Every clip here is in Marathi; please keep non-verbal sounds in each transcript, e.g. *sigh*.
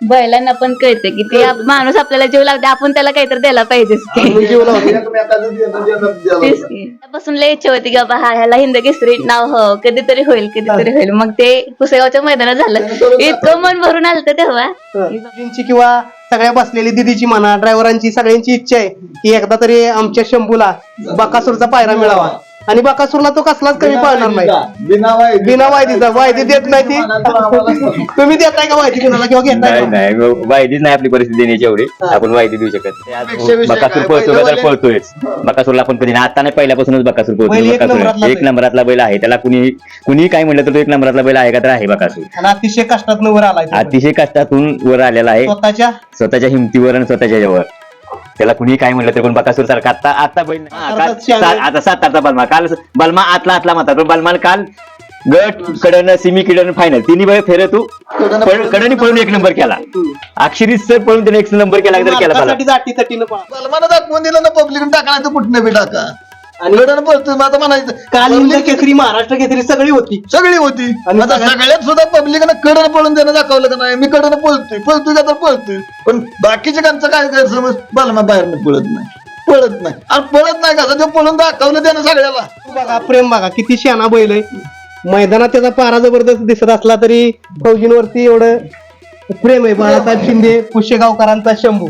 बैलांना पण कळते की ते आप- माणूस आपल्याला जीव लावते आपण त्याला काहीतरी द्यायला पाहिजेच की. मग जीव लावते. तेच की. त्यापासून लय इच्छा होती की बाबा हा ह्याला हिंद केसरी नाव हो कधीतरी होईल कधीतरी होईल. मग ते पुसेगावच्या मैदानात झालं. इतकं मन भरून आलं तेव्हा. मुलींची किंवा सगळ्या बसलेली दिदीची म्हणा ड्रायव्हरांची सगळ्यांची इच्छा आहे की एकदा तरी आमच्या शंभूला बकासूरचा पायरा मिळावा. आणि बकासूरला तो कसलाच कमी पाळणार नाही. बिना वायदीचा. वायदी देत नाही ती. तुम्ही देताय का वायदी कुणाला किंवा घेताय नाही का? नाही. वायदीच नाही आपली परिस्थिती देण्याची एवढी. आपण वायदी देऊ शकत नाही. विषय बकासूर काय? पळतो का तर पहिलं पळतोयच. बकासूरला आपण कधी नाही. आता नाही पहिल्यापासूनच बकासूर बैल पळतो एक नंबरातलाच बकासूर एक आहे. नंबरातला बैल आहे. त्याला कुणी कुणी काय म्हटलं तर तो एक नंबरातला बैल आहे का तर आहे बकासूर. आणि अतिशय कष्टात वर आलाय तो. अतिशय कष्टातून वर आलेला आहे. स्वतःच्या? स्वतःच्या हिमतीवर आणि स्वतःच्या याच्यावर. त्याला कुणी काय म्हणलं तर पण बकासूर सारखा आता आता बैल हा, काल- अर्थात आता सातारचा बलमा. काल बलमा आतला आतला म्हणतात. पण बलमाला काल गट कडन सिमी किडन फायनल तिन्ही बैल फेर तू. कडनी पळून एक नंबर केला. अक्षरी सर पळून त्याने एक नंबर केला तर केला मला मालकासाठी तटीनं पळा. दिलं ना पब्लिक टाकला तर कुठनं बी टाका. आणि पळतोय मग आता म्हणायचं काल public केसरी महाराष्ट्र केसरी सगळी होती. सगळी होती. आणि आता सगळ्यात- सगळ्यात सुद्धा पब्लिकनं कडन पळून देणं दाखवलं का नाही? मी कडन पळतोय पळतोय का तर पळतोय पण बाकीच्या कांचं काय गैरसमज? बालमा बाहेर पळत नाही. पळत नाही. आणि पळत नाही कसं ते पळून दाखवलं त्यानं सगळ्याला. बघा प्रेम बघा किती शाना बैल आहे. मैदानात त्याचा पारा जबरदस्त दिसत असला तरी फौजींवरती एवढं प्रेम आहे. बाळासाहेब शिंदे पुष्यगावकरांचा शंभू.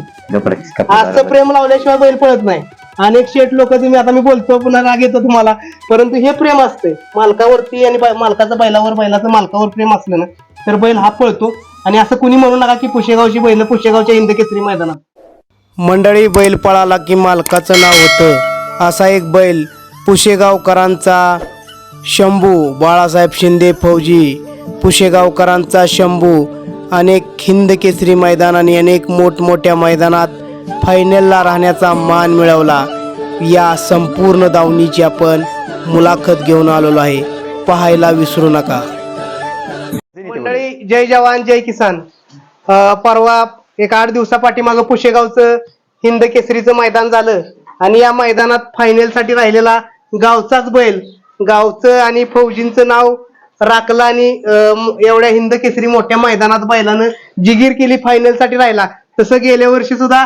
असं प्रेम लावल्याशिवाय बैल पळत नाही. अनेक शेठ लोक तुम्ही आता मी बोलतो पुन्हा राग येतो तुम्हाला. परंतु हे प्रेम असते मालकावरती आणि मालकाचं बैलावर बैलाचं मालकावर प्रेम असलं ना तर बैल हा पळतो. आणि असं कुणी म्हणू नका की पुशेगावची बैल पुशेगावच्या हिंद केसरी मैदानात. मंडळी बैल पळाला की मालकाचं नाव होतं. असा एक बैल पुशेगावकरांचा शंभू बाळासाहेब शिंदे फौजी पुशेगावकरांचा शंभू अनेक हिंद केसरी मैदान आणि अनेक मोठमोठ्या मैदानात फायनलला राहण्याचा मान मिळवला. या संपूर्ण दावणीची आपण मुलाखत घेऊन आलेलो आहे. पाहायला विसरू नका. मंडळी जय जवान जय किसान. अं, परवा एक आठ दिवसापाठीमागं पुशेगावचं हिंद केसरीचं मैदान झालं आणि या मैदानात फायनलसाठी राहिलेला गावचाच बैल गावचं आणि फौजींचं नाव राखलं आणि अं, एवढ्या हिंद केसरी मोठ्या मैदानात बैलानं जिगीर केली फायनलसाठी राहिला. तसं गेल्या वर्षी सुद्धा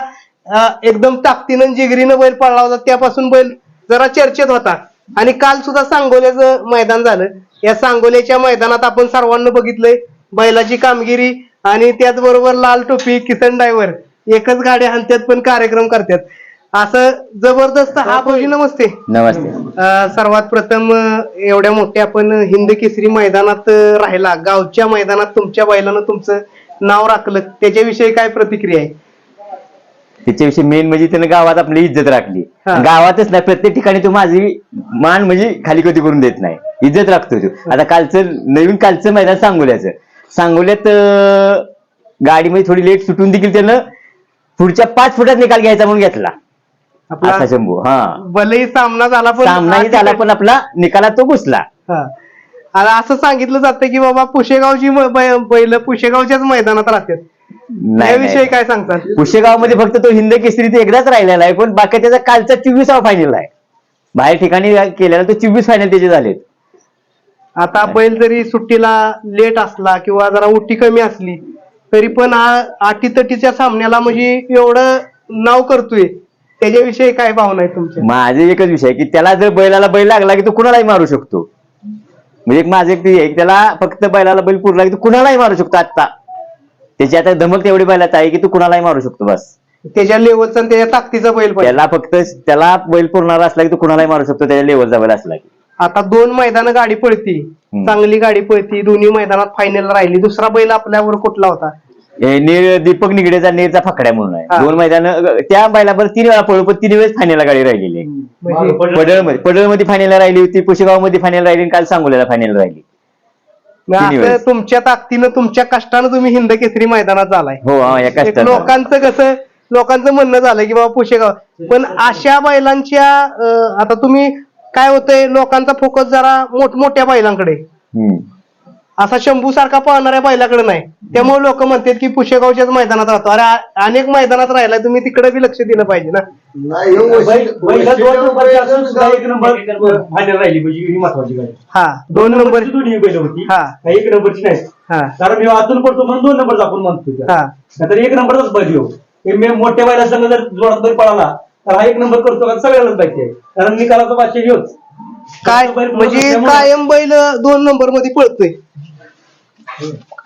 एकदम ताकदीनं आणि जिगरीनं बैल पळला होता. त्यापासून बैल जरा चर्चेत होता. आणि काल सुद्धा सांगोल्याचं मैदान झालं. या सांगोल्याच्या मैदानात आपण सर्वांना बघितलंय बैलाची कामगिरी आणि त्याचबरोबर लाल टोपी किसन ड्रायव्हर एकच गाड्या हाणत्यात पण कार्यक्रम करतात असं जबरदस्त हा फौजी नमस्ते. नमस्ते. अं, सर्वात प्रथम अं, एवढ्या मोठ्या आपण हिंद केसरी मैदानात अं, राहिला. गावच्या मैदानात तुमच्या बैलानं तुमचं नाव राखलं. त्याच्याविषयी काय प्रतिक्रिया आहे? त्याच्याविषयी मेन म्हणजे त्यानं गावात आपली इज्जत राखली. हा. गावातच नाही प्रत्येक ठिकाणी तो माझी मान म्हणजे खाली कधी करून देत नाही. इज्जत राखतो तो. आता कालचं नवीन कालचं मैदान सांगोल्याचं. सांगोल्यात अं, गाडीमध्ये थोडी लेट सुटून देखील त्यानं पुढच्या पाच फुटात निकाल घ्यायचा म्हणून घेतला. असा शंभू हा. भलेही सामना झाला पण सामनाही झाला पण आपला निकालात तो घुसला. हा. आणि असं सांगितलं जातं की बाबा पुशेगावची म- बै- बैल पुशेगावच्याच मैदानात राहतात. याविषयी काय सांगतात? पुशेगावमध्ये फक्त तो हिंद केसरी एकदाच राहिलेला आहे पण बाकी त्याचा कालचा चोवीसावा फायनल आहे. बाहेर ठिकाणी केलेला तो चोवीस फायनल त्याचे झालेत. आता बैल जरी सुट्टीला लेट असला किंवा जरा उठी कमी असली तरी पण अटीतटीच्या सामन्याला म्हणजे एवढं नाव करतोय. त्याच्याविषयी काय भावना आहे तुमच्या? माझे एकच विषय की त्याला जर बैलाला बैल लागला की तो कुणालाही मारू शकतो. म्हणजे माझं एक त्याला फक्त बैलाला बैल पुरला की तो कुणालाही मारू शकतो आता त्याची आता धमक तेवढी बैलात आहे की तो कुणालाही मारू शकतो बस. त्याच्या लेवलचा त्याच्या ताकदीचा बैल पाहिजे. त्याला फक्त त्याला बैल पुरणारा असला की तो कुणालाही मारू शकतो त्याच्या लेवलचा बैल असला की. आता दोन मैदानं गाडी पळती. चांगली गाडी पळती दोन्ही मैदानात फायनल राहिली. दुसरा बैल आपल्यावर कुठला होता? हे नीर दीपक निगडेचा नीरचा फकड्या म्हणून. आहे. दोन मैदान त्या बैलावर तीन वेळा पळू पण तीन वेळेस फायनल गाडी राहिलेली आहे. म्हणजे पडळमध्ये पडळमध्ये फायनल राहिली होती पुशेगावमध्ये फायनल राहिली आणि काल सांगोल्याला फायनल राहिली. मग तिन्ही असं वेळेस. तुमच्या ताकदीनं तुमच्या कष्टानं तुम्ही हिंद केसरी मैदानात झालाय. हो हा एका लोकांचं कसं लोकांचं म्हणणं झालं की बाबा पुशेगाव. पण अशा बैलांच्या अं, आता तुम्ही काय होतंय लोकांचा फोकस जरा मोठमोठ्या बैलांकडे. असा शंभू सारखा पळणाऱ्या बैलाकडे नाही. त्यामुळे लोक म्हणतात की पुशेगावच्याच मैदानात राहतो. अरे अनेक मैदानात राहिलाय तुम्ही तिकडे बी लक्ष दिलं पाहिजे ना. हो, दोन नंबर राहिली म्हणजे ही महत्वाची गाडी. हा दोन नंबर नंबरची दोन्ही बैल होती. हा. एक नंबरची नाही. हा. कारण मी आतून पडतो म्हणून दोन नंबर आपण म्हणतो त्या. हा. नाहीतर एक नंबरच बैल हे मी मोठ्या बैला संघ जर जोरात बैल पळाला तर हा एक नंबर करतो का सगळ्यालाच पाहिजे कारण निकालाचा पाचशे घेऊच काय म्हणजे कायम बैल दोन नंबरमध्ये पळतोय.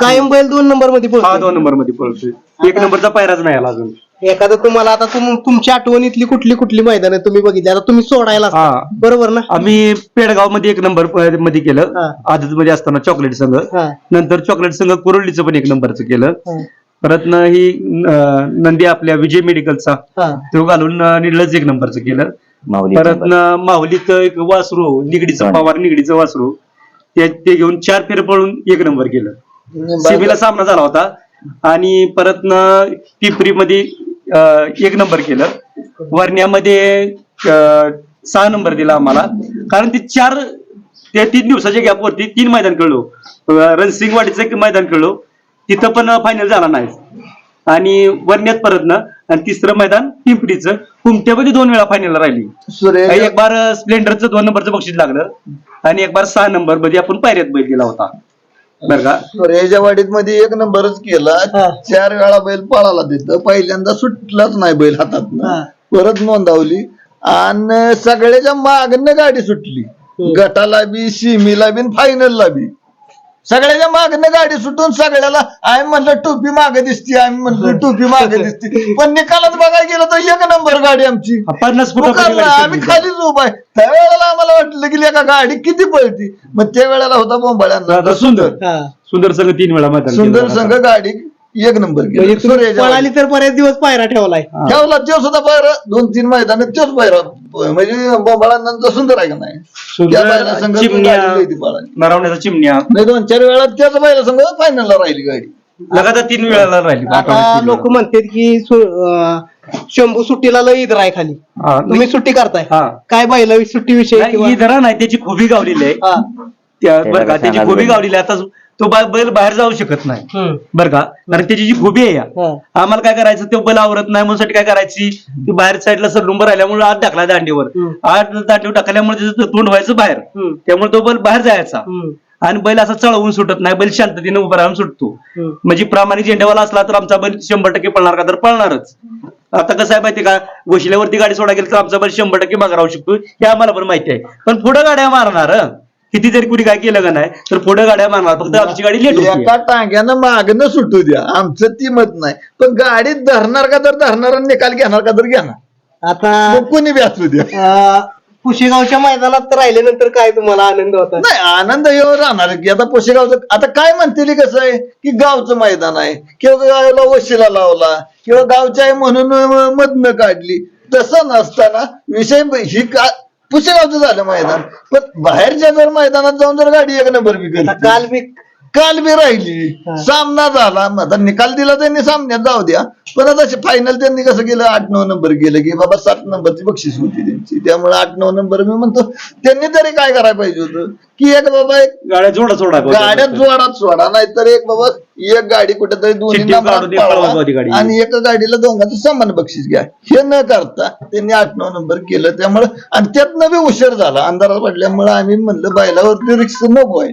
कायम बैल दोन नंबरमध्ये हा दोन नंबरमध्ये पळतोय एक नंबरचा पायराच नाही आला अजून. एखादं तुम्हाला आता तुम तुमच्या आठवणीतली कुठली कुठली मैदान तुम्ही बघितली? आता तुम्ही सोडायला असता. हा. बरोबर ना? आम्ही पेडगावमध्ये एक नंबर प- मध्ये केलं. हा. आदत मध्ये असताना चॉकलेट संघ. हा. नंतर चॉकलेट संघ कुरवलीचं पण एक नंबरचं केलं. हा. परत न ही अं, नंदी आपल्या विजय मेडिकलचा. हा. तो घालून अं, निडलच एक नंबरचं केलं. माऊली परत न माहुलीत एक वासरू निगडीचं पवार निगडीचं वासरू. ते ते घेऊन चार फेर पळून एक नंबर केलं. सीमेला सामना झाला होता. आणि परत न पिंपरी मध्ये एक नंबर केलं. वरण्यामध्ये सहा नंबर दिला आम्हाला. कारण ते चार त्या तीन दिवसाच्या गॅपवरती तीन मैदान खेळलो. रणसिंगवाडीचं एक मैदान खेळलो. तिथं पण फायनल झाला नाही. आणि वरण्यात परत ना आणि तिसरं मैदान पिंपरीचं. कुमट्यामध्ये दोन वेळा फायनल राहिली. एक बार स्प्लेंडरचं दोन नंबरचं बक्षीस लागलं. आणि एक बार सहा नंबरमध्ये आपण पायऱ्यात बैल गेला होता. बरं का? वाडीत मध्ये एक नंबरच केला. हा. चार वेळा बैल पळाला तिथं. पहिल्यांदा सुटलाच नाही बैल हातात हा. परत नोंदवली. आणि सगळ्याच्या मागणं गाडी सुटली. गटाला बी सीमीला बी फायनलला बी. सगळ्याच्या मागणं गाडी सुटून सगळ्याला आम्ही म्हणलं टोपी मागे दिसती आम्ही म्हणलं टोपी मागे दिसती. पण निकालात बघायला गेलं तर एक नंबर गाडी आमची. पन्नास आम्ही. खालीच उभा आहे. त्यावेळेला आम्हाला वाटलं की एका गाडी किती पळती. मग त्या वेळेला होता बोंबाळ्यांना सुंदर. सुंदर संघ तीन वेळा मैदान सुंदर संघ गाडी एक नंबर पळाली तर बरेच दिवस पायरा ठेवलाय. ठेवला तो सुद्धा पायरा. दोन तीन मैदान तोच पायरा. म्हणजे बोंबाळांनंतर सुंदर आहे का नाही? त्या संघ चिमण्या. नरवण्याचा चिमण्या नाही दोन चार वेळा त्याच पायरा संघ फायनलला राहिली गाडी लगातार तीन वेळाला राहिली आता लोक म्हणतात की सु- अं, शंभू सुट्टीला लय इतर आहे खाली हा, तुम्ही सुट्टी करताय हा. काय बैल सुट्टी विषयी ही धरा नाही त्याची खोबी गावलेली आहे हा. त्या बरं का त्याची खोबी. गावलेली आहे आता तो बा- बैल बाहेर जाऊ शकत नाही हम्म. बरं का कारण त्याची जी खोबी आहे या हा. आम्हाला काय करायचं तो बैल आवरत नाही म्हणून साठी काय करायची ती बाहेर साईडला सरडुंबर राहिल्यामुळे आत टाकला दांडीवर हम्म. आत दांडीवर टाकल्यामुळे त्याचं तोंड व्हायचं बाहेर हम्म. त्यामुळे तो बैल बाहेर जायचा हम्म. आणि बैल असा चळवून सुटत नाही बैल शांततेने उभा राहून सुटतो हम्म. म्हणजे प्रामाणिक झेंड्यावाला असला तर आमचा बैल शंभर टक्के पळणार का तर पळणारच आता कसं आहे माहिती का वशिल्यावरती गाडी सोडा गेली तर आमचा बैल शंभर टक्के मागे राहू शकतो हे आम्हाला पण माहिती आहे पण पुढे गाड्या मारणार हं. किती जरी कुणी काय केलं का नाही तर पुढे गाड्या मारणार. फक्त आमची गाडी लेट होती. एका टांग्यानं मागणं सुटू द्या. आमचं ती मत नाही. पण गाडीत धरणार का तर धरणार आणि निकाल घेणार का तर घेणार. आता मग कोणी बी असू द्या. अं, पुशेगावच्या मैदानात राहिल्यानंतर काय तुम्हाला आनंद होता? नाही आनंद येऊन राहणार की आता पोशेगावचं आता काय म्हणतील कसं आहे? की गावचं मैदान आहे. किंवा गावाला वशिला लावला. किंवा गावच्या आहे म्हणून मधनं काढली. तसं नसताना विषय ही का पुसेगावचं झालं मैदान. पण बाहेरच्या जर मैदानात जाऊन जर गाडी एक नंबर बी काल मी काल बी राहिली. हा. सामना झाला. मग आता निकाल दिला त्यांनी सामन्यात जाऊ द्या. पण आता फायनल त्यांनी कसं केलं? आठ नऊ नंबर केलं की बाबा सात नंबरची बक्षीस होती त्यांची. त्यामुळे आठ नऊ नंबर मी म्हणतो त्यांनी तरी काय करायला पाहिजे होतं? की एक बाबा एक गाड्या जोडा सोडा गाड्या जोडात सोडा नाहीतर एक बाबा एक गाडी कुठेतरी दोन्ही चिठ्ठी नंबरात काढून एक पळवा पळवावी गाडी. आणि एका गाडीला दोघांचं समान बक्षीस घ्या. हे न करता त्यांनी आठ नऊ नंबर केलं. त्यामुळे आणि त्यातनं बी उशीर झाला. अंधारात पडल्यामुळे आम्ही म्हणलं बैलावरती रिक्स नको आहे.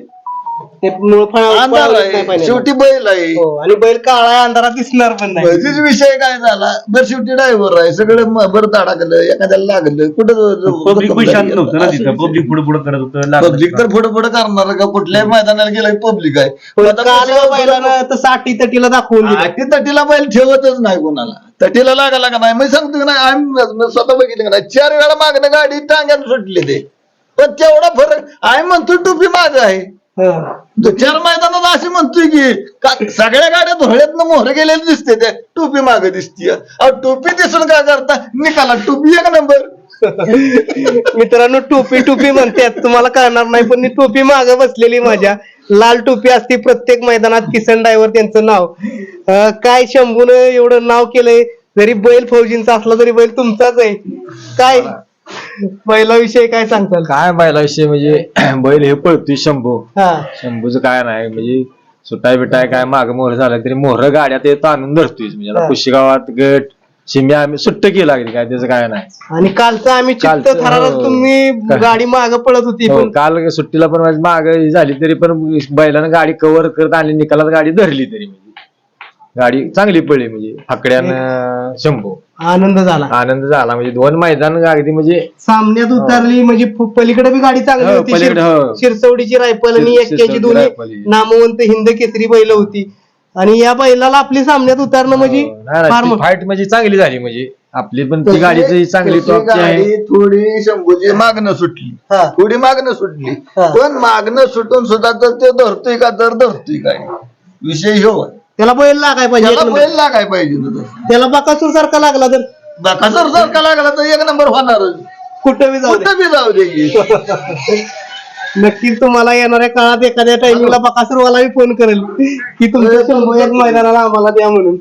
ते मुळं फळा- अंधार फळावलीच नाही आहे पाहिजे. शेवटी बैल आहे. हो, आणि बैल काळा आहे, अंधारात दिसणार पण नाही. मध्येच विषय काय झाला? बरं शेवटी ड्रायव्हर आहे. सगळं म- बरं धडाकलं एखाद्याला लागलं. कुठं पब्लिक पण शांत नव्हतं ना तिथं. पब्लिक पुढे पुढे करत होतं लागलं. पब्लिक तर पुढे पुढे करणार का? कुठल्याही मैदानाला गेलं पब्लिक आहे. पण काल बैलानं तसं अटी तटीला दाखवून दिलं. आठी तटीला बैल ठेवतच नाही कोणाला. तटीला लागला का नाही? मी सांगतो की नाही आम्ही स्वतः बघितलं का नाही. चार वेळा मागणं गाडी टांग्यानं सुटली ते. पण तेवढा फरक आम्ही म्हणतो टोपी माग आहे. हं. तो चार मैदानात असे म्हणतोय की का- सगळ्या गाड्या धोळ्यातनं मोहर गेलेले दिसते ते. टोपी मागे दिसतीय. टोपी दिसून काय करता? निकाला टोपी एक नंबर. मित्रांनो टोपी टोपी म्हणतात. तुम्हाला कळणार नाही पण मी टोपी मागे बसलेली माझ्या. लाल टोपी असते प्रत्येक मैदानात किसन ड्रायव्हर त्यांचं नाव. अं, काय शंभून एवढं नाव केलंय? जरी बैल फौजींचा असला तरी बैल तुमचाच आहे. काय? बैलाविषयी काय सांगताल? काय बैलाविषयी म्हणजे *clears throat* बैल हे पळतोय शंभू. हा. शंभूचं काय नाही म्हणजे सुटाय बिटाय काय माग मोहर झालं तरी मोहर गाड्यात ते ताणून धरतोय. म्हणजे आता हा. पुशेगावात गट शिम्या आम्ही सुट्ट केली लागली काय त्याचं काय नाही. आणि कालचं आम्ही चित्त कालचं, थरारच हो. तुम्ही गाडी माग पळत होती हो, पण काल सुट्टीला पण माझी माग झाली तरी पण बैलानं गाडी कव्हर करत आणली निकालात गाडी धरली तरी म्हणजे. गाडी चांगली पडली म्हणजे फाकड्यानं शंभू आनंद झाला आनंद झाला म्हणजे दोन मैदान अगदी म्हणजे सामन्यात उतरली म्हणजे प- पलीकडे बी गाडी चांगली हो, होती पलीकडे, हो. शिर- शिरसवडीची रायफल आणि शिर- एक्क्याची शिरसवडी दोन्ही ही. नामवंत हिंद केसरी बैल होती आणि या बैलाला आपली सामन्यात उतरणं म्हणजे फार मोठं. फाईट म्हणजे चांगली झाली म्हणजे आपली पण ती गाडीची चांगली तशी टॉपची आहे गाडी थोडी शंभूची मागणं सुटली हा. थोडी मागणं सुटली हा. पण मागणं सुटून सुद्धा तर ते धरतोय का तर धरतोय काय विषय आहे. त्याला बैल लागाय पाहिजे एक त्याला नंबर. बैल लागाय पाहिजे. त्याला बकासूर सारखा लागला तर बाकासर जर का लागला तर एक नंबर होणारच कुठं बी जाऊ दे कुठं बी जाऊ दे की. *laughs* नक्कीच तुम्हाला येणाऱ्या काळात एखाद्या टाइमिंगला बकासूरवाला फोन करेल. की तुमच्या शंभर एक मैदानाला आम्हाला द्या म्हणून.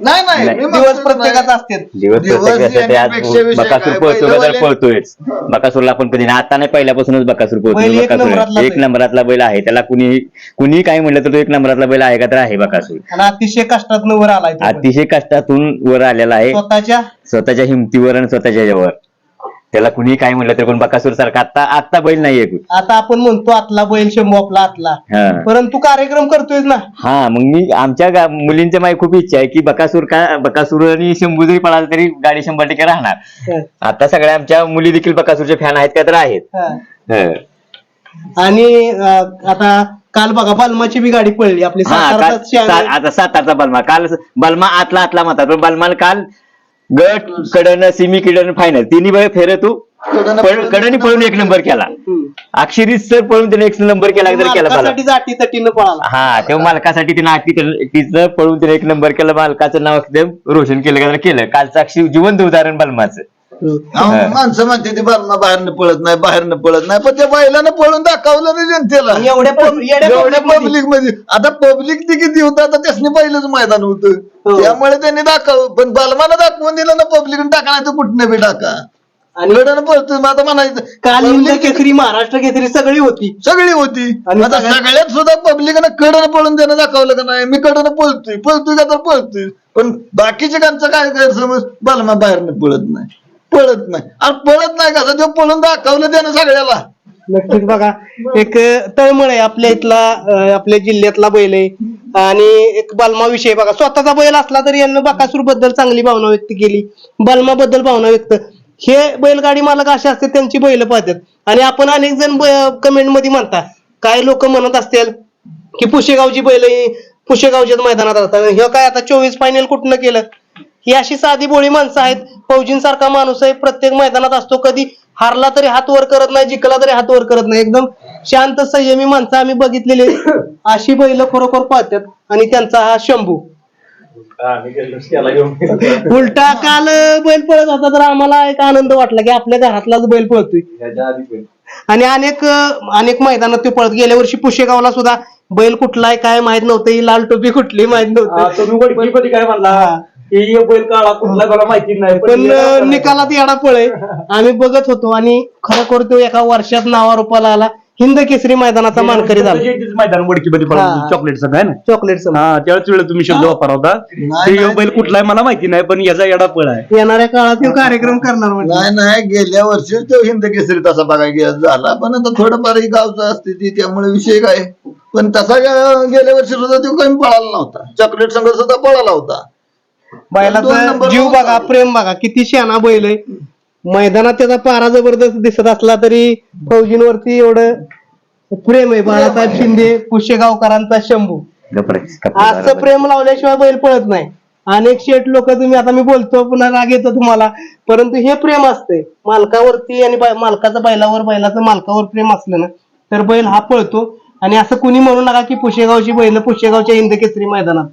नाही नाही नाही. मी दिवस म्हणतो प्रत्येकात नाही. असतात. दिवस दिवस प्रत्येकासाठी आज येण्यापेक्षा विषय बकासूर काय? पळतो का तर बैलवाले- पळतोयच बकासूरला आपण कधी नाही आता नाही पहिल्यापासूनच बकासूर बैल पळतो एक बकासूर. एक आहे. नंबरातला बैल आहे. त्याला कुणी कुणी काय म्हणलं तर तो एक नंबरातला बैल आहे का तर आहे बकासूर. आणि अतिशय कष्टात वर आलाय तो पण. अतिशय कष्टातून वर आलेला आहे. स्वतःच्या? स्वतःच्या हिमतीवर आणि स्वतःच्या ह्याच्यावर त्याला कुणी काय म्हणलं तर कोण बकासूर सारखा आता आता बैल नाहीये. आता आपण म्हणतो आतला बैल शंभू आपला आतला. हा. परंतु कार्यक्रम करतोय ना. हा मग मी आमच्या गा- मुलींच्या माझी खूप इच्छा आहे की बकासूर का बकासूर आणि शंभू जरी पळाला तरी गाडी शंभर टक्के राहणार. हा, आता सगळ्या आमच्या मुली देखील बकासूरचे फॅन आहेत का तर आहेत. हा. हं. आणि अं, आता काल बघा बालमाची बी गाडी पडली आपली हा काल साताराचाच श्याम सा- आहे. आता सातारचा बलमा. काल बलमा आतला आतला म्हणतात. पण बलमान काल गट कडन सिमी कडन फायनल तिन्ही वेळ फेर तू. कडनं पळ- पळून कडनी पळून एक नंबर केला. हम्म. अक्षरीत सर पळून त्याने एक नंबर केला तर केला हा तेव्हा मालकासाठी तिने तिचं पळून तिने एक नंबर केला. मालकाचं नाव एकदम रोशन केलं केलं. कालचं अक्षी जिवंत उदाहरण बलमाचं. अहो, माणसं म्हणते ती बारणं बाहेरनं पळत नाही बाहेरनं पळत नाही. पण त्या बैलानं पळून दाखवलं नाही जनतेला. एवढ्या पब- येड्या एवढ्या public मध्ये. पब्लिकमध्ये आता पब्लिक ती किती होतं? आता त्यासनी पहिलंच मैदान हो. होतं त्यामुळे त्यांनी दाखव पण बालमानं दाखवून दिलं ना पब्लिक टाकण्याचं कुठनं बी टाका. आणि लढण पळतो मग आता म्हणायचं काल केसरी महाराष्ट्र केसरी सगळी होती. सगळी होती. आणि आता सगळ्यात- सगळ्यात सुद्धा पब्लिकनं कडनं पळून त्यानं दाखवलं का नाही? मी कडनं पळतोय. पळतोय का तर पळतोय. पण बाकीच्या कांचं काय गैरसमज? बालमा बाहेरनं पळत नाही. पळत नाही. आणि पळत नाही कसं ते पळून दाखवलं त्यानं सगळ्याला. नक्कीच बघा. एक तळमळ आहे आपल्या इथला अं, आपल्या जिल्ह्यातला बैल आहे. आणि एक बलमा विषय बघा. स्वतःचा बैल असला तरी यांना बकासूरबद्दल चांगली भावना व्यक्त केली. बलमा बद्दल भावना व्यक्त. हे बैलगाडी मालक असे असते त्यांची बैल पाहतात. आणि आपण अनेक जण कमेंटमध्ये म्हणता काय लोक म्हणत असतील की पुशेगावची बैल ही पुशेगावच्याच मैदानात राहतात. हे काय आता चोवीस फायनल कुठनं केलं? ही अशी साधी बोळी माणसं आहेत. फौजींसारखा माणूस आहे. प्रत्येक मैदानात असतो. कधी हारला तरी हात वर करत नाही जिंकला तरी हात वर करत नाही. एकदम शांत संयमी माणसं आम्ही बघितलेली. अशी बैल खरोखर पाहतात आणि त्यांचा हा शंभू. उलटा काल बैल पळत होता तर आम्हाला एक आनंद वाटला की आपल्या घरातलाच बैल पळतोय. आणि अनेक अनेक मैदानात ते पळत. गेल्या वर्षी पुशेगावला सुद्धा बैल कुठला आहे काय माहीत नव्हतं. ही लाल टोपी कुठली माहीत नव्हतं. काय म्हणला? हा. की बैल काळा कुठला मला माहिती नाही पण अं, निकालात येडा पळे आम्ही बघत होतो आणि खरोखर तो एका वर्षात नावारूपाला आला. हिंद केसरी मैदानाचा मानकरी झाला. मैदान वडकीमध्ये हा. चॉकलेट सगळं आहे ना? चॉकलेट हा त्यावेळेस वेळ तुम्ही शब्द वापरा होता. नाही. बैल कुठला आहे मला माहिती नाही पण याचा येडा पळ आहे. येणाऱ्या काळात तो कार्यक्रम करणार म्हणजे नाही नाही गेल्या वर्षी तो हिंद केसरी तसा बघायला गेला झाला पण आता थोडंफार ही गावचा असते ती त्यामुळे विषय काय. पण तसा गे- गेल्या वर्षी सुद्धा तो कमी पळाला नव्हता. चॉकलेट संघ सुद्धा पळाला होता. बैलाचा जीव. बघा प्रेम बघा किती शाना बैल आहे. मैदानात त्याचा पारा जबरदस्त दिसत असला तरी फौजींवरती एवढं प्रेम आहे. बाळासाहेब शिंदे पुशेगावकरांचा शंभू. असं. प्रेम लावल्याशिवाय बैल पळत नाही. अनेक शेठ लोक तुम्ही आता मी बोलतो पुन्हा राग येतो तुम्हाला. परंतु हे प्रेम असते मालकावरती आणि मालकाचं बैलावर बैलाचं मालकावर प्रेम असलं ना तर बैल हा पळतो. आणि असं कुणी म्हणू नका की पुशेगावची बैल पुशेगावच्या हिंद केसरी मैदानात.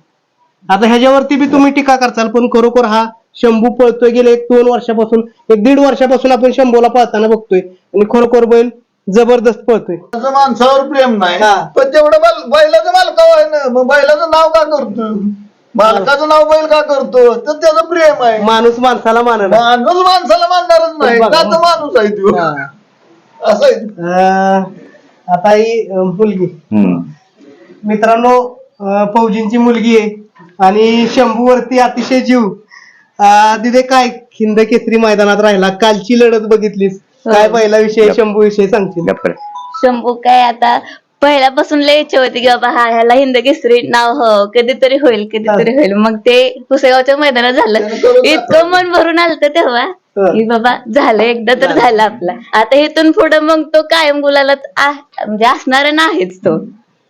आता ह्याच्यावरती बी तुम्ही टीका करताल पण खरोखर हा शंभू पळतोय गेले एक दोन वर्षापासून एक दीड वर्षापासून आपण शंभूला पळताना बघतोय. आणि खरोखर बैल जबरदस्त पळतोय. त्याचं माणसावर प्रेम नाही. हा. पण तेवढं बैल- बैलाचं मालकाव आहे ना. मग बैलाचं नाव का करतो मालकाचं नाव बैल का करतो तर त्याचं प्रेम आहे. माणूस माणसाला मानणार माणूस माणसाला मानणारच नाही. बघा. का तर माणूस आहे तो. असं आहे. अं, आता ही अं, मुलगी. हम्म. मित्रांनो अं, फौजींची मुलगी आहे. आणि शंभू वरती अतिशय जीव. अं, तिथे काय खिंद केसरी मैदानात राहिला? कालची लढत बघितलीस. काय पहिला विषय शंभू विषय सांगशील? रे. शंभू काय आता पहिल्यापासून लय इच्छा होती की बाबा हा ह्याला हिंद केसरी नाव हो कधीतरी होईल कधीतरी होईल. मग ते पुसेगावच्या मैदानात झालं. इतकं मन भरून आलत तेव्हा की बाबा झालं एकदा तर झालं. आपला. आता इथून पुढे मग तो कायम गुलाला म्हणजे असणार आहेच तो.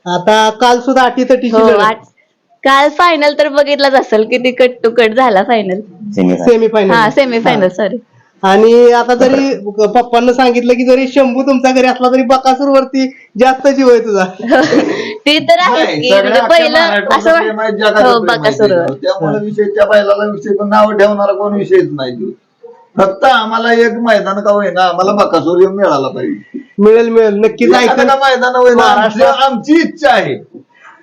आता काल सुद्धा अटी तटीची हो काल फायनल तर बघितलाच असेल किती कट टू कट झाला final Semi final. Semi final हा सेमी फायनल सॉरी आणि आता जरी पप्पांना सांगितलं की जरी शंभू तुमच्या घरी असला तरी बकासूर वरती जास्त जीव आहे तुझा. *laughs* ते तर की सगळ्या म्हणजे पहिलं असं आहे, हो आहे बकासूर. त्यामुळे विषय त्या बैलाला विषय पण नाव ठेवणारा कोण विषयच नाही तो. फक्त आम्हाला एक मैदान का होईना आम्हाला बकासूर येऊन मिळाला पाहिजे. मिळेल मिळेल. नक्कीच एखादा मैदान होईना आमची- इच्छा आहे की.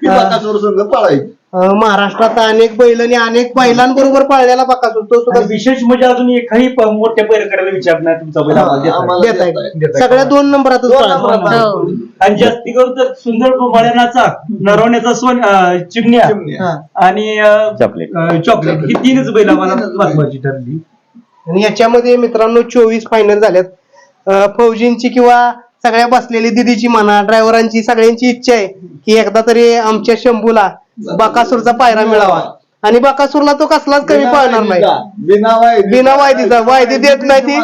बकासूर संघ पळायची. अं, महाराष्ट्रात अनेक बैल आणि अनेक बैलांबरोबर पाळलेला बकासूर तो सुद्धा आणि विशेष म्हणजे अजून एकही प- मोठ्या पैरकराला विचार नाही तुमचा बैल आम्हाला देत नाही. आम्हाला देत देत आहे आहे. सगळ्या दोन नंबरातच दोन पळाला. नंबरात हो. आणि जास्ती करून तर सुंदर बळ्यानाचा नरवण्याचा सोन अं, चिमण्या चिमण्या. हा. आणि अं, चॉकलेट अं, चॉकलेट ही तीनच बैल आम्हाला महत्वाची ठरली आणि याच्यामध्ये मित्रांनो चोवीस फायनल झाल्यात अं, फौजींची किंवा सगळ्या बसलेली दिदीची म्हणा ड्रायव्हरांची सगळ्यांची इच्छा आहे की एकदा तरी आमच्या शंभूला बकासूरचा पायरा मिळावा. आणि बकासूरला तो कसलाच कमी पाळणार नाही. बिना वायदीचा. वायदी देत नाही ती.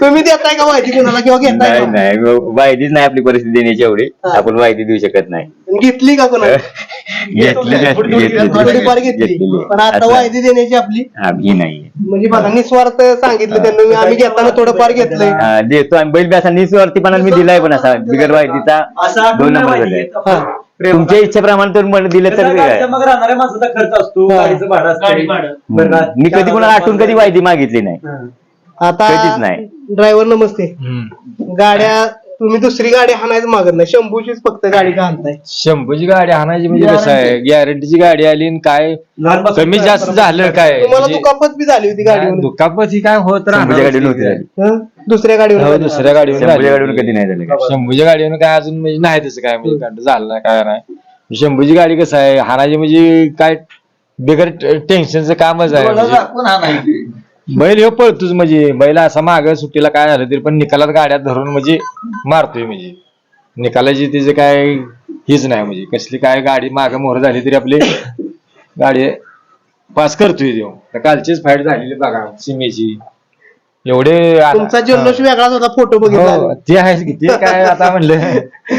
तुम्ही देताय का वायदी कोणाला किंवा घेताय नाही वायदीच नाही आपली परिस्थिती देण्याची एवढी. आपण वायदी देऊ शकत नाही. घेतली का कोणाला? *laughs* थोडीफार घेतली. पण आता असं- वायदी देण्याची आपली हा, नाही. म्हणजे बघा निस्वार्थ सांगितलं त्यांनी आम्ही घेताना थोडंफार घेतलंय. हा, देतो आणि बैल बी असा निस्वार्थीपणा मी दिलाय पण असा बिगर वायदीचा दोन नंबर तुमच्या इच्छेप्रमाणे तर मला दिलं तर मग राहणाऱ्या माणसाचा खर्च असतो. मी कधी कोणाला आठवून कधी वायदी मागितली नाही. आता कधीच नाही. ड्रायव्हर नमस्ते. गाड्या तुम्ही दुसरी गाडी हाणायचं मागत नाही. शंभूचीच फक्त गाडी का हाणताय शंभूची गाडी हाणायची म्हणजे कसं आहे? गॅरंटीची गाडी आली आणि काय कमी जास्त झालं काय? तुम्हाला म्हणजे दुखापत बी झाली होती गाडीवर दुखापत ही काय होत शंभूच्या गाडी नव्हती राहणार झाली हं? दुसऱ्या गाडीवर हो. दुसऱ्या गाडीवर शंभूच्या. गाडीवर कधी नाही झालं काय. शंभूच्या गाडीवर काय अजून म्हणजे नाही तसं काय म्हणजे काय झालं नाही काय नाही. शंभूची गाडी कसं आहे? हाणाची म्हणजे काय बिगर टेन्शनचं कामच आहे. बैल हे पळतोच म्हणजे. बैल असा माग सुट्टीला काय झालं तरी पण निकालात गाड्यात धरून म्हणजे मारतोय म्हणजे. निकालाची तिचे काय हीच नाही म्हणजे. कसली काय गाडी माग मोहर झाली तरी आपली गाडी पास करतोय देऊ तर कालचीच फाईट झालेली बघा. सीमेची एवढे आता- तुमचा जल्लोष वेगळाच होता फोटो बघितला हो, ते आहेच की ते काय आता म्हणलं. *laughs*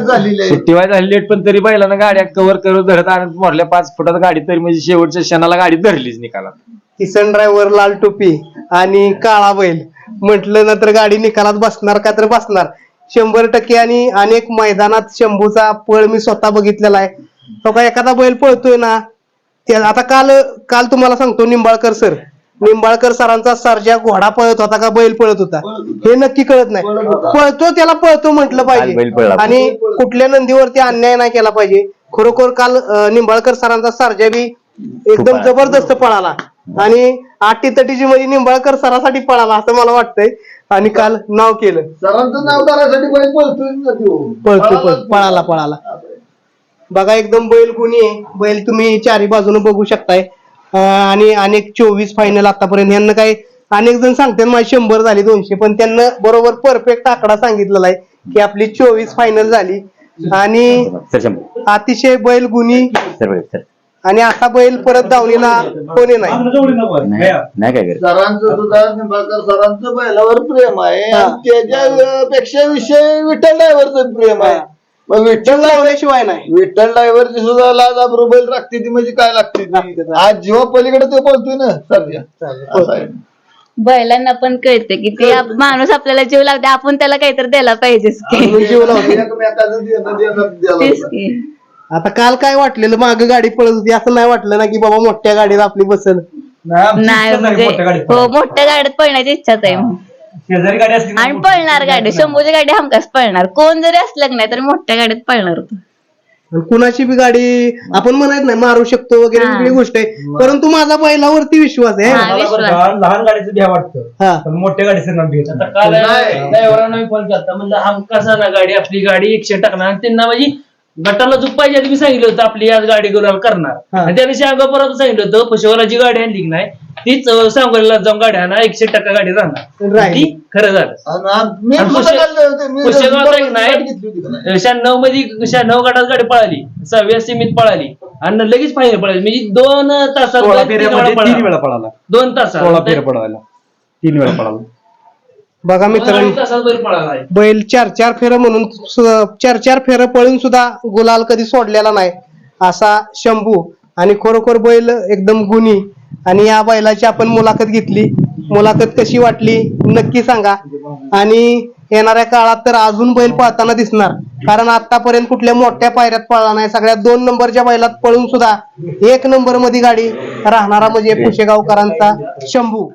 झालेली आहे. सुट्टी झाली लेट पण तरी बैलानं गाड्या कव्हर करत धरत आणत मोरल्या पाच फुटात गाडी तरी म्हणजे शेवटच्या क्षणाला गाडी धरलीच निकालात. किसन ड्रायव्हर लाल टोपी आणि काळा बैल. म्हटलं ना तर गाडी निकालात बसणार का? तर बसणार. शंभर टक्के आणि अनेक मैदानात शंभूचा पळ मी स्वतः बघितलेला आहे. तो का एखादा बैल पळतोय ना आता काल काल तुम्हाला सांगतो निंबाळकर सर निंबाळकर सरांचा सर्जा घोडा पळत होता का बैल पळत होता? हे नक्की कळत नाही. पळत. पळतो त्याला पळतो म्हटलं पाहिजे. आणि कुठल्या नंदीवरती अन्याय नाही केला पाहिजे. खरोखर काल निंबाळकर सरांचा सर्जा बी एकदम. जबरदस्त पळाला. आणि आठी तटीची म्हणजे निंबाळकर सरासाठी पळाला असं मला वाटतंय. आणि काल नाव केलं. सरांचं नाव करायसाठी बैल पळतोय ना तो. पळतो पळाला. पळ- पळाला. बघा एकदम बैल गुणी आहे. बैल तुम्ही चारी बाजूने बघू शकताय. आणि अनेक चोवीस फायनल आतापर्यंत यांना काय अनेक जण सांगतात माझी शंभर झाली दोनशे. पण त्यांना बरोबर परफेक्ट आकडा सांगितलेला आहे की आपली चोवीस फायनल झाली. आणि अतिशय बैल गुणी. आणि असा बैल परत दावणीला कोणी नाही. काय सरांचं सुद्धा निंबाळकर सरांचं बैलावर प्रेम आहे. आणि त्याच्या पेक्षा विषय विठ्ठल ड्रायव्हरचं प्रेम आहे. मग विठ्ठल लावल्याशिवाय नाही. विठ्ठल ड्रायव्हरची सुद्धा लाज आबरू बैल लागते ती म्हणजे काय लागते ती? आज जीवा पलीकडे ते बोलतोय ना सध्या असं आहे. बैलांना पण कळते की ते आप- माणूस आपल्याला जीव लागते आपण त्याला काहीतरी द्यायला पाहिजेच की म्हणून जीव लावतो. एकमेकाचं देणं देणं द्यायला तेच. की. आता काल काय वाटलेलं? माग गाडी पळत होती असं नाही वाटलं ना की बाबा मोठ्या गाडीत आपली बसल? नाही, आमची इच्छाच म्हणजे मोठ्या गाडीत हो पळायची. मोठ्या गाडीत पळण्याची इच्छाच आहे. मग. शेजारी गाडी असली ना आणि पळणार गाडी. शंभूची गाडी हमखास पळणार. कोण जरी असलं की नाही तर मोठ्या गाडीत पळणार तो आणि कुणाची बी गाडी आपण म्हणत नाही मारू शकतो वगैरे हा. वेगळी गोष्ट आहे. परंतु माझा बैलावरती विश्वास आहे हा, विश्वास. लहान गाडीचं भ्या वाटतं. हा. पण मोठ्या गाडीचं नाव घेत आता काल ड्रायव्हरांना मी फोन केला म्हणलं हमकासा ना गाडी आपली गाडी एकशे टाकणार आणि त्यांना म्हणजे गटाला जो पाहिजे ते मी सांगितलं होतं आपली आज गाडी गुलाल करणार. हा. आणि त्या दिवशी अगं परत सांगितलं होतं पशुवालाची गाडी आणली की नाही तीच सांगोला जाऊन गाडी आणा एकशे टक्का गाडी राहणार. ती खरं झालं. नाही. शहाण्णवमध्ये शहाण्णव गटात गाडी पळाली. सहाव्या सीमित पळाली. आणि लगेच फायनल पळाली. म्हणजे दोन तासात तीन फेऱ्यामध्ये वेळा पळाला. दोन तासात. पळायला तीन वेळा पळाला. बघा मित्रांनो बैल पळाला. आहे बैल चार चार फेर म्हणून चार चार फेर पळून सुद्धा गुलाल कधी सोडलेला नाही. असा शंभू आणि खरोखर बैल एकदम गुणी. आणि या बैलाची आपण मुलाखत घेतली. मुलाखत कशी वाटली नक्की सांगा. आणि येणाऱ्या काळात तर अजून बैल पळताना दिसणार. कारण आतापर्यंत कुठल्या मोठ्या पायऱ्यात पळला नाही. सगळ्या दोन नंबरच्या बैलात पळून सुद्धा एक नंबरमध्ये गाडी राहणारा म्हणजे पुशेगावकरांचा शंभू.